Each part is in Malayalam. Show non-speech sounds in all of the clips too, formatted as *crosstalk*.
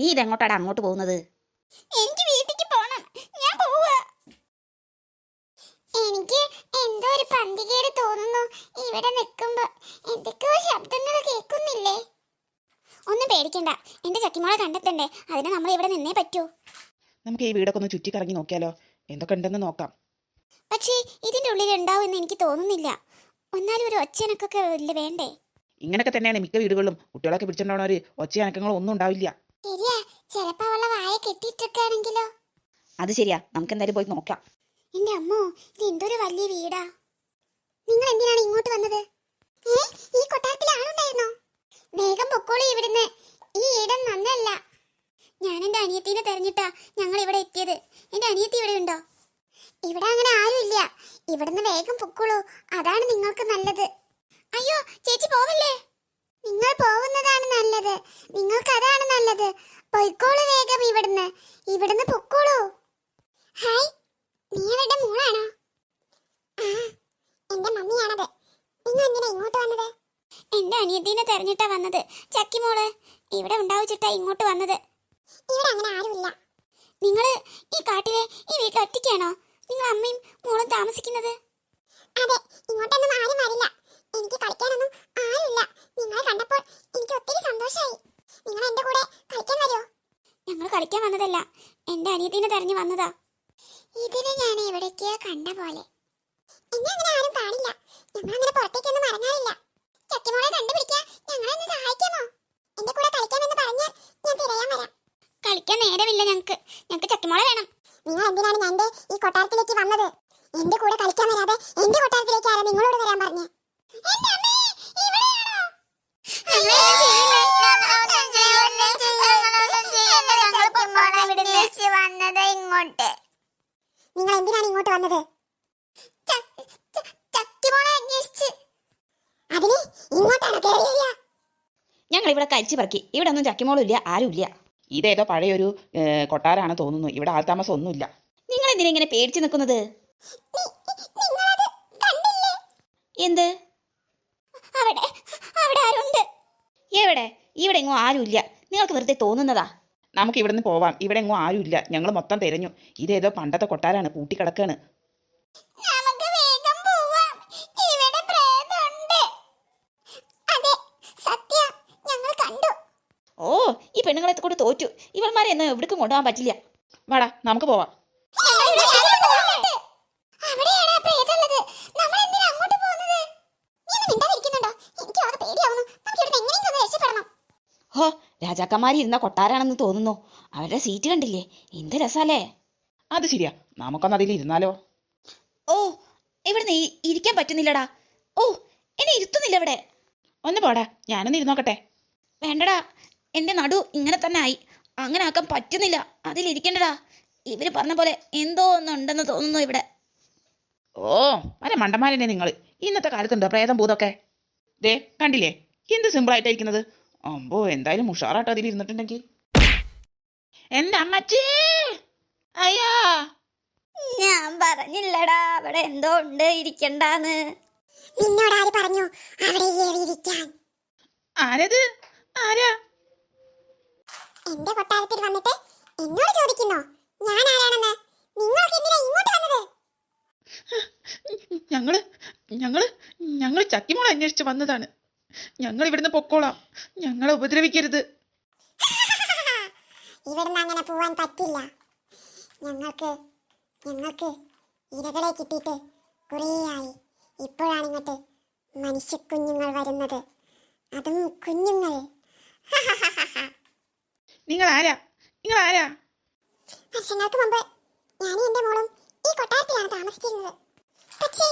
നീ ഇതെങ്ങോട്ടാണ് അങ്ങോട്ട് പോകുന്നത്? എനിക്ക് വീട്ടിലേക്ക് പോണം. ഞാൻ പോവാ. എനിക്ക് എന്തോ ഒരു പന്തികേട് തോന്നുന്നു ഇവിടെ നിൽക്കുമ്പോ. എന്തൊക്കെയോ ശബ്ദങ്ങൾ കേൾക്കുന്നില്ലേ? ഒന്നും പേടിക്കണ്ട. എന്റെ ചക്കിമോളെ കണ്ടെത്തണ്ടേ. അതിന് നമ്മൾ ഇവിടെ നിന്നേ പറ്റൂ. നമുക്ക് ഈ വീടൊക്കെ ഒന്ന് ചുറ്റിക്കറങ്ങി നോക്കിയാലോ? എന്തൊക്കെ ഉണ്ടെന്ന് നോക്കാം. പക്ഷേ ഇതിന്റെ ഉള്ളിൽ ഉണ്ടാവുമെന്ന് എനിക്ക് തോന്നുന്നില്ല. ഒന്നാലും ഒരു ഒച്ചനക്കൊക്കെ ഇല്ല വേണ്ടേ? ഇങ്ങനൊക്കെ തന്നെയാണ് മിക്ക വീടുകളിലും. കുട്ടികളൊക്കെ പിടിച്ചിട്ടുണ്ടാവുന്ന ഒരു ഒച്ചയനക്കങ്ങളോ ഒന്നും ഉണ്ടാവില്ല. ശരിയാ ചിലപ്പോ അവളെ വായ കെട്ടിയിട്ടൊക്കെയാണെങ്കിലോ അത് ശരിയാ നമുക്ക് എന്തായാലും പോയി നോക്കാം. എന്റെ അമ്മോ ഇത് എന്തൊരു വലിയ വീടാ. നിങ്ങൾ എന്തിനാണ് ഇങ്ങോട്ട് വന്നത്? ഏ ഈ കൊട്ടാരത്തിൽ ആളുണ്ടായിരുന്നോ? വേഗം പൊക്കോളി ഇവിടുന്ന്. ഈ ഇടം നന്നല്ല. ഞാൻ എന്റെ അനിയത്തിനെ തെരഞ്ഞിട്ടാ ഞങ്ങൾ ഇവിടെ എത്തിയത്. എന്റെ അനിയത്തി ഇവിടെ ഉണ്ടോ? ഇവിടെ അങ്ങനെ ആരുമില്ല. ഇവിടുന്ന് വേഗം പൊക്കോളൂ. അതാണ് നിങ്ങൾക്ക് നല്ലത്. അയ്യോ ചേച്ചി പോവല്ലേ? നല്ലത് നിങ്ങൾക്ക് അതാണ് നല്ലത്. പൊയ്ക്കോളൂ വേഗം ഇവിടുന്ന്. ഇവിടുന്ന് പൊക്കോളൂ. ഹായ് നീ അവരുടെ മോളാണോ? ആ എന്റെ മമ്മിയാണത്. നിങ്ങൾ എങ്ങനെ ഇങ്ങോട്ട് വന്നത്? എന്റെ അനിയത്തിനെ തെരഞ്ഞിട്ടാ വന്നത്. ചക്കി മോൾ ഇവിടെ ഉണ്ടാവിച്ചിട്ടാ ഇങ്ങോട്ട് വന്നത്. ഇവിടെ അങ്ങനെ ആരുമില്ല. നിങ്ങൾ ഈ കാട്ടിലെ ഈ വീട്ടിൽ ഒറ്റയ്ക്കാണോ? നിങ്ങൾ അമ്മയും മോളും താമസിക്കുന്നത്? അതെ ഇങ്ങോട്ടൊന്നും ആരും വരില്ല. എനിക്ക് കളിക്കാനൊന്നും ആരുമില്ല. നിങ്ങളെ കണ്ടപ്പോൾ എനിക്ക് ഒത്തിരി സന്തോഷമായി. നിങ്ങൾ എന്റെ കൂടെ കളിക്കാൻ വരുമോ ഞങ്ങൾ കളിക്കാൻ വന്നതല്ല എന്റെ അനിയത്തിനെ തെരഞ്ഞു വന്നതാ. ഇതിനെ ഞാൻ എവിടേക്കോ കണ്ട പോലെ. എന്നെ അങ്ങനെ ആരും കാണില്ല. ഞങ്ങൾ അങ്ങനെ പുറത്തേക്കൊന്നും ഇറങ്ങാറില്ല. ചക്കിമോളെ കണ്ടുപിടിക്കാൻ ഞങ്ങളെ ഒന്ന് സഹായിക്കാമോ? എന്റെ കൂടെ കളിക്കാമെന്ന് പറഞ്ഞാൽ ഞാൻ തിരയാൻ വരാം. കളിക്കാൻ നേരമില്ല ഞങ്ങൾക്ക്. ഞങ്ങൾക്ക് ചക്കിമോളെ വേണം. നിങ്ങൾ എന്തിനാണ് ഞാൻ ഈ കൊട്ടാരത്തിലേക്ക് വന്നത്? എന്റെ കൂടെ കളിക്കാൻ വരാതെ എന്റെ കൊട്ടാരത്തിലേക്ക് ആരാ നിങ്ങളോട് വരാൻ പറഞ്ഞു വന്നത് ഇങ്ങോട്ട് നിങ്ങൾ എന്തിനാണ് ഇങ്ങോട്ട് വന്നത് ചക്കിമോളെ അന്വേഷിച്ച് അതിന് ഇങ്ങോട്ടാണ് കയറി വരിക ഞങ്ങൾ ഇവിടെ കരിച്ചു പറക്കി. ഇവിടെ ഒന്നും ചക്കിമോളും ഇല്ല ആരും ഇല്ല. ഇതേതോ പഴയൊരു കൊട്ടാരാണ് തോന്നുന്നു. ഇവിടെ ആൾ താമസം ഒന്നുമില്ല നിങ്ങൾ എന്തിനാ ഇങ്ങനെ പേടിച്ചു നിൽക്കുന്നത്? നിങ്ങളത് കണ്ടില്ലേ? എന്ത്? അവിടെ അവിടെ ആരുണ്ട്? എവിടെ? ഇവിടെ എങ്ങോ ആരും ഇല്ല. നിങ്ങൾക്ക് വെറുതെ തോന്നുന്നതാ? നമുക്ക് ഇവിടെ നിന്ന് പോവാം. ഇവിടെ എങ്ങോ ആരുമില്ല ഞങ്ങൾ മൊത്തം തിരഞ്ഞു. ഇതേതോ പണ്ടത്തെ കൊട്ടാരാണ്. പൂട്ടിക്കിടക്കാണ് നമുക്ക് വേഗം പോവാം ഇവിടെ പ്രേതമുണ്ട് അതെ സത്യ ഞങ്ങൾ കണ്ടു ഓ ഈ പെണ്ണുങ്ങളെ കൂടെ തോറ്റു. ഇവന്മാരെ ഒന്നും എവിടേക്കും കൊണ്ടുപോകാൻ പറ്റില്ല. വാടാ നമുക്ക് പോവാം. അവിടെയാണ് ആ നമ്മൾ എന്തിനാ അങ്ങോട്ട് പോകുന്നത്? നീ ഒന്ന് മിണ്ടാതിരിക്കുന്നുണ്ടോ? എനിക്ക് ആകെ പേടിയാവുന്നു. നമുക്ക് ഇവിടുന്ന് എങ്ങനെയെങ്കിലും രക്ഷപ്പെടണം. ഹോ രാജാക്കന്മാരി ഇരുന്ന കൊട്ടാരാണെന്ന് തോന്നുന്നു. അവരുടെ സീറ്റ് കണ്ടില്ലേ? എന്ത് രസാലേ. അത് ശരിയാ. നമുക്കൊന്ന് അതിൽ ഇരുന്നാലോ? ഓ ഇവിടെ ഇരിക്കാൻ പറ്റുന്നില്ലടാ. ഓ എന്നെ ഇരുത്തുന്നില്ല ഇവിടെ. ഒന്ന് പോടാ. ഞാനൊന്ന് ഇരുന്നോക്കട്ടെ. വേണ്ടടാ. എന്റെ നടു ഇങ്ങനെ തന്നെ ആയി. അങ്ങനെ ആക്കാൻ പറ്റുന്നില്ല. അതിലിരിക്കണ്ടടാ ഇവർ പറഞ്ഞ പോലെ എന്തോ ഒന്നുണ്ടെന്ന് തോന്നുന്നു ഇവിടെ. ഓ വരെ മണ്ടന്മാരന്നെ നിങ്ങൾ ഇന്നത്തെ കാലത്തുണ്ടോ പ്രേതം ഭൂതമൊക്കെ ദേ കണ്ടില്ലേ? എന്ത് സിമ്പിൾ ആയിട്ടായിരിക്കുന്നത് അമ്പോ എന്തായാലും ഉഷാറായിട്ട് അതിൽ ഇരുന്നിട്ടുണ്ടെങ്കിൽ എന്റെ അമ്മച്ചേ? അയ്യാ. ഞാൻ പറഞ്ഞില്ലടാ. അവിടെ എന്തോ ഉണ്ട് ഇരിക്കണ്ടാന്ന്. നിന്നോട് ആര് പറഞ്ഞു അവിടെ ഇരിക്കാൻ ആരത്? ആരാ? എന്റെ കൊട്ടാരത്തിൽ വന്നിട്ട് എന്നോട് ചോദിക്കുന്നോ? ഞാൻ ആരാണെന്ന്? നിങ്ങൾക്ക് എന്തിനാ ഇങ്ങോട്ട് വന്നത്? ഞങ്ങൾ ഞങ്ങൾ ഞങ്ങൾ ചക്കിമോളെ അന്വേഷിച്ച് വന്നതാണ്. ഞങ്ങൾ ഇവിടുന്ന് പൊക്കോളാം. ഞങ്ങളെ ഉപദ്രവിക്കരുത്. ഇവിടുന്ന് അങ്ങനെ പോവാൻ പറ്റില്ല. ഞങ്ങൾക്ക് ഞങ്ങൾക്ക് ഇരകളെ കിട്ടിയിട്ട് കുറേയായി ഇപ്പോഴാണ് ഇങ്ങോട്ട് മനുഷ്യ കുഞ്ഞുങ്ങൾ വരുന്നത്. അതും കുഞ്ഞുങ്ങൾ. *laughs* നിങ്ങൾ ആരാ നിങ്ങൾ ആരാ വർഷങ്ങൾക്ക് മുമ്പ് ഞാനും എന്റെ മോളും ഈ കൊട്ടാരത്തിലാണ് താമസിച്ചിരുന്നത്. പക്ഷേ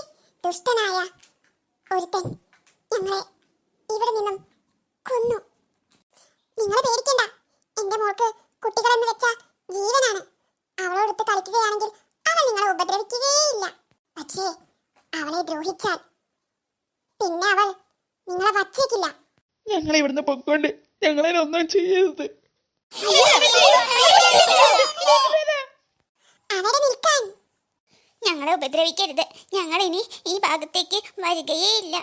ദുഷ്ടനായ ഒരുത്തൻ ഞങ്ങളെ ഇവിടെ നിന്നും കൊന്നു. നിങ്ങൾ പേടിക്കണ്ട. എന്റെ മോൾക്ക് കുട്ടികളെന്ന് വെച്ച ജീവനാണ്. അവളോടൊത്ത് കളിക്കുകയാണെങ്കിൽ അവൾ നിങ്ങളെ ഉപദ്രവിക്കുകയില്ല പക്ഷേ അവളെ ദ്രോഹിച്ചാൽ പിന്നെ അവൾ നിങ്ങളെ വച്ചേക്കില്ല. ഞങ്ങളെ ഇവിടുന്ന് പൊക്കോണ്ട് ഞങ്ങളെ ഒന്നും ചെയ്യരുത്. അവിടെ നിൽക്കാൻ ഞങ്ങളെ ഉപദ്രവിക്കരുത്. ഞങ്ങൾ ഇനി ഈ ഭാഗത്തേക്ക് വരികയേയില്ല.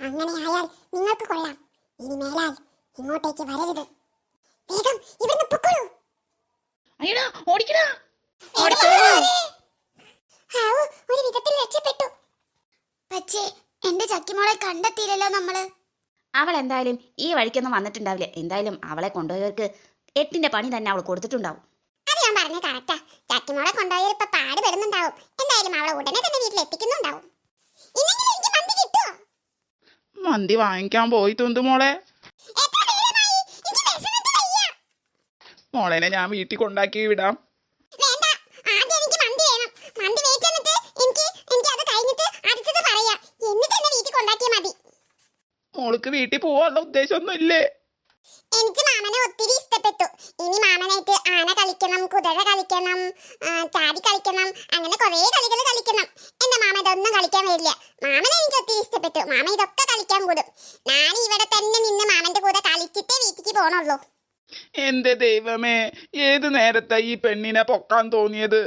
അങ്ങനെയായാൽ നിങ്ങൾക്ക് കൊള്ളാം. ഇനി മേലാൽ ഇങ്ങോട്ടേക്ക് വരരുത്. വേഗം ഇവിടുന്ന് പൊക്കോളൂ. അയ്യടാ ഓടിക്കടാ. ഒരു വിധത്തിൽ രക്ഷപ്പെട്ടു. പക്ഷേ എന്റെ ചക്കിമോളെ കണ്ടെത്തിയില്ലല്ലോ നമ്മൾ. അവൾ എന്തായാലും ഈ വഴിക്കൊന്നും വന്നിട്ടുണ്ടാവില്ല. എന്തായാലും അവളെ കൊണ്ടുപോയവർക്ക് എട്ടിന്റെ പണി തന്നെ അവൾ കൊടുത്തിട്ടുണ്ടാവും. അത് ഞാൻ പറഞ്ഞ കറക്റ്റാ ചക്കിമോളെ കൊണ്ടുപോയി ഇപ്പൊ പാട് പെടുന്നുണ്ടാവും എന്തായാലും അവളെ ഉടനെ തന്നെ വീട്ടിൽ എത്തിക്കുന്നുണ്ടാവും. ഇന്നെങ്കിലും എനിക്ക് മന്തി വാങ്ങിക്കാൻ പോയി തുന്തു മോളെ മോളേനെ ഞാൻ വീട്ടിൽ കൊണ്ടാക്കി വിടാം വേണ്ട ആദ്യം എനിക്ക് മന്തി വേണം മന്തി വേച്ച് എന്നിട്ട് എനിക്ക് എനിക്ക് അത് കഴിഞ്ഞിട്ട് അടുത്തത് പറയാം എന്നിട്ട് എന്നെ വീട്ടിൽ കൊണ്ടാക്കിയാൽ മതി മോൾക്ക് വീട്ടിൽ പോവാനുള്ള ഉദ്ദേശമൊന്നും ഇല്ലേ എനിക്ക് മാമനെ ഒത്തിരി ഇഷ്ടപ്പെട്ടു. ഇനി മാമനായിട്ട് ആന കളിക്കണം കുതിര കളിക്കണം ചാടി കളിക്കണം അങ്ങനെ കുറേ കളികൾ കളിക്കണം. എന്റെ മാമ ഇതൊന്നും കളിക്കാൻ വരില്ല. മാമനെ എനിക്ക് ഒത്തിരി ഇഷ്ടപ്പെട്ടു. മാമ ഇതൊക്കെ കളിക്കാൻ കൂടും. ഞാൻ ഇവിടെ തന്നെ നിന്ന് മാമന്റെ കൂടെ കളിച്ചിട്ടേ വീട്ടിക്ക് പോണുള്ളൂ. എന്റെ ദൈവമേ ഏത് നേരത്താ ഈ പെണ്ണിനെ പൊക്കാൻ തോന്നിയത്?